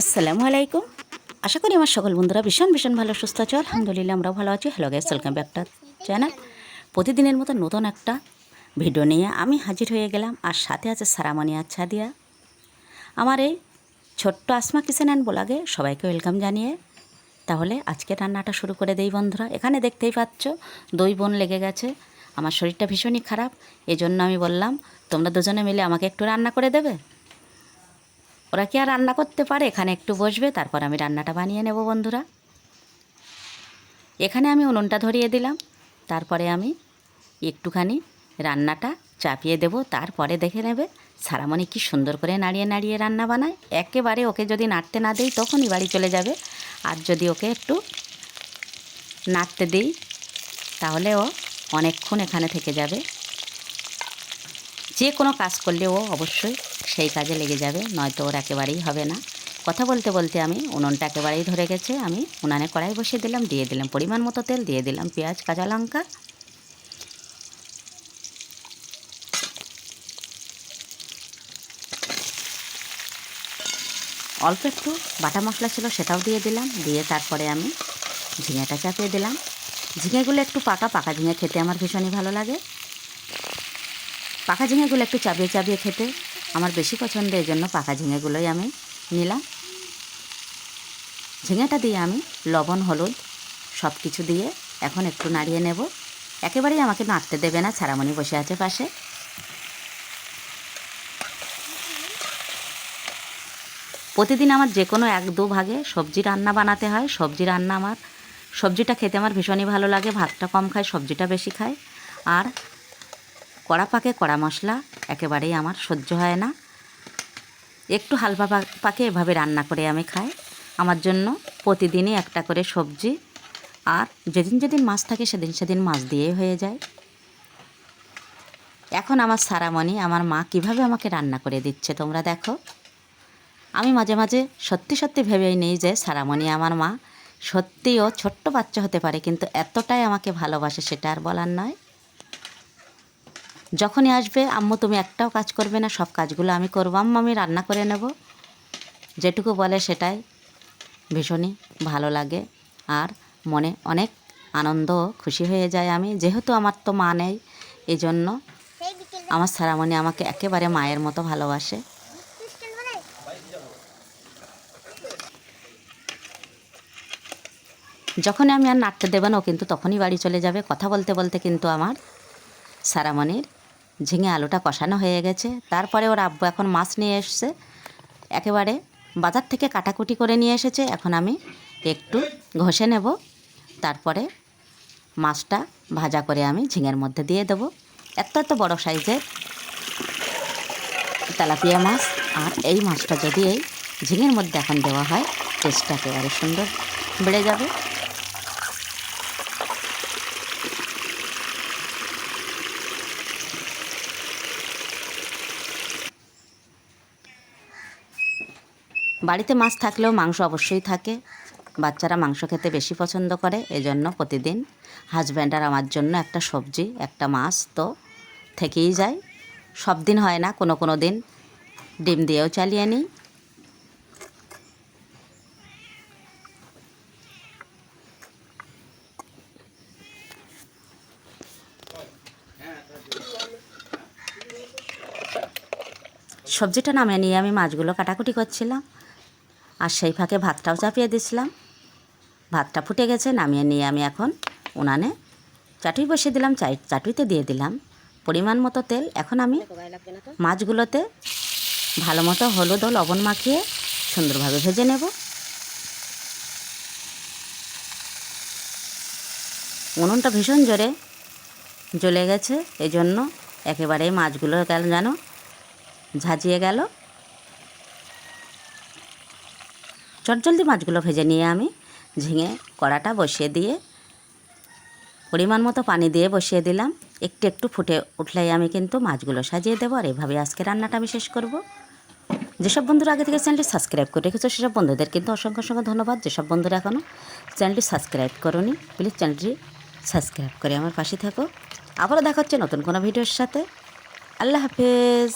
আসসালামু আলাইকুম। আশা করি আমার সকল বন্ধুরা ভীষণ ভীষণ ভালো, সুস্থ আছে। আলহামদুলিল্লাহ আমরা ভালো আছি। Hello guys welcome back channel প্রতিদিনের মতো নতুন একটা ভিডিও নিয়ে আমি হাজির হয়ে গেলাম। আর সাথে আছে সারামণি আচ্ছা দিয়া আমার এই ছোট্ট আসমা কিচেন অ্যান্ড ব্লগে সবাইকে ওয়েলকাম জানিয়ে। তাহলে আজকে রান্নাটা শুরু করে দেই বন্ধুরা। এখানে দেখতেই পাচ্ছ, দই বোন লেগে গেছে। আমার শরীরটা ভীষণই খারাপ। এজন্য আমি বললাম, তোমরা দুজনে মিলে আমাকে একটু রান্না করে দেবে? ওরা কি আর রান্না করতে পারে? এখানে একটু বসবে, তারপর আমি রান্নাটা বানিয়ে নেব বন্ধুরা। এখানে আমি উনুনটা ধরিয়ে দিলাম। তারপরে আমি একটুখানি রান্নাটা চাপিয়ে দেব। তারপরে দেখে নেবে সারামণি কি সুন্দর করে নাড়িয়ে নাড়িয়ে রান্না বানায়। একেবারে ওকে যদি নাড়তে না দিই, তখনই বাড়ি চলে যাবে। আর যদি ওকে একটু নাড়তে দিই, তাহলে ও অনেকক্ষণ এখানে থেকে যাবে। যে কোনো কাজ করলে ও অবশ্যই সেই কাজে লেগে যাবে, নয়তো ওর একেবারেই হবে না। কথা বলতে বলতে আমি উনুনটা একেবারেই ধরে গেছে, আমি উনানে কড়াই বসিয়ে দিলাম, দিয়ে দিলাম পরিমাণ মতো তেল, দিয়ে দিলাম পেঁয়াজ, কাঁচা লঙ্কা। অল্প একটু বাটা মশলা ছিল সেটাও দিয়ে দিলাম, দিয়ে তারপরে আমি ঝিঙেটা চাপিয়ে দিলাম। ঝিঙেগুলো একটু পাকা পাকা ঝিঙে খেতে আমার ভীষণই ভালো লাগে। পাকা ঝিঙেগুলো একটু চাপিয়ে চাবিয়ে খেতে আমার বেশি পছন্দ এই জন্য পাকা ঝিঙেগুলোই আমি নিলাম। ঝিঙেটা দিয়ে আমি লবণ, হলুদ সব কিছু দিয়ে এখন একটু নাড়িয়ে নেব। একেবারেই আমাকে নাড়তে দেবে না ছাড়ামণি বসে আছে পাশে। প্রতিদিন আমার যে কোনো এক দু ভাগে সবজি রান্না বানাতে হয়। সবজি রান্না আমার, সবজিটা খেতে আমার ভীষণই ভালো লাগে। ভাতটা কম খায়, সবজিটা বেশি খায়। আর কড়া পাকে কড়া মশলা, একেবারেই আমার সহ্য হয় না। একটু হালকা পাকে এভাবে রান্না করে আমি খাই। আমার জন্য প্রতিদিনই একটা করে সবজি, আর যেদিন যেদিন মাছ থাকে সেদিন সেদিন মাছ দিয়েই হয়ে যায়। এখন আমার সারামণি, আমার মা কীভাবে আমাকে রান্না করে দিচ্ছে তোমরা দেখো। আমি মাঝে মাঝে সত্যি সত্যি ভেবেই নেই যে সারামণি আমার মা সত্যিও ছোট্ট বাচ্চা হতে পারে, কিন্তু এতটাই আমাকে ভালোবাসে সেটা আর বলার নয়। যখনই আসবে, আম্মু, তুমি একটাও কাজ করবে না, সব কাজগুলো আমি করব। আম্মু, আমি রান্না করে নেব। যেটুকু বলে সেটাই ভীষণই ভালো লাগে। আর মনে অনেক আনন্দ, খুশি হয়ে যায় আমি। যেহেতু আমার তো মা নেই এই জন্য আমার সারামণি আমাকে একেবারে মায়ের মতো ভালোবাসে। যখনই আমি আর নাড়তে দেবে না, ও কিন্তু তখনই বাড়ি চলে যাবে। কথা বলতে বলতে কিন্তু আমার সারামণির ঝিঙে আলুটা কষানো হয়ে গেছে। তারপরে ওর আব্বু এখন মাছ নিয়ে এসছে। একেবারে বাজার থেকে কাটাকুটি করে নিয়ে এসেছে। এখন আমি একটু ঘষে নেব। তারপরে মাছটা ভাজা করে আমি ঝিঙের মধ্যে দিয়ে দেবো। এত এত বড় সাইজের তেলাপিয়া মাছ। আর এই মাছটা যদি এই ঝিঙের মধ্যে এখন দেওয়া হয়, টেস্টটা একেবারে সুন্দর বেড়ে যাবে। বাড়িতে মাছ থাকলেও মাংস অবশ্যই থাকে। বাচ্চারা মাংস খেতে বেশি পছন্দ করে, এজন্য প্রতিদিন হাজব্যান্ড আর আমার জন্য একটা সবজি, একটা মাছ তো থেকেই যায়। সব দিন হয় না, কোনো কোনো দিন ডিম দিয়েও চালিয়ে নিই। সবজিটা নামিয়ে নিয়ে আমি মাছগুলো কাটাকুটি করছিলাম। আর সেই ফাঁকে ভাতটাও চাপিয়ে দিছিলাম ভাতটা ফুটে গেছে, নামিয়ে নিয়ে আমি এখন উনানে চাটুই বসিয়ে দিলাম, চাই চাটুইতে দিয়ে দিলাম। পরিমাণ মতো তেল। এখন আমি মাছগুলোতে ভালো মতো হলুদ ও লবণ মাখিয়ে সুন্দরভাবে ভেজে নেব। উনুনটা ভীষণ জোরে জ্বলে গেছে এই জন্য একেবারেই মাছগুলো গেল যেন ঝাঁঝিয়ে গেল। চটজলদি মাছগুলো ভেজে নিয়ে আমি ঝিঙে কড়াটা বসিয়ে দিয়ে পরিমাণ মতো পানি দিয়ে বসিয়ে দিলাম। একটু একটু ফুটে উঠলেই আমি কিন্তু মাছগুলো সাজিয়ে দেবো। আর এইভাবে আজকে রান্নাটা আমি শেষ করব। যেসব বন্ধুরা আগে থেকে চ্যানেলটি সাবস্ক্রাইব করে রেখেছো, সেসব বন্ধুদের কিন্তু অসংখ্য অসংখ্য ধন্যবাদ। যেসব বন্ধুরা এখনও চ্যানেলটি সাবস্ক্রাইব করোনি, প্লিজ চ্যানেলটি সাবস্ক্রাইব করে আমার পাশে থাকো। আবারও দেখা হচ্ছে নতুন কোনো ভিডিওর সাথে। আল্লাহ হাফেজ।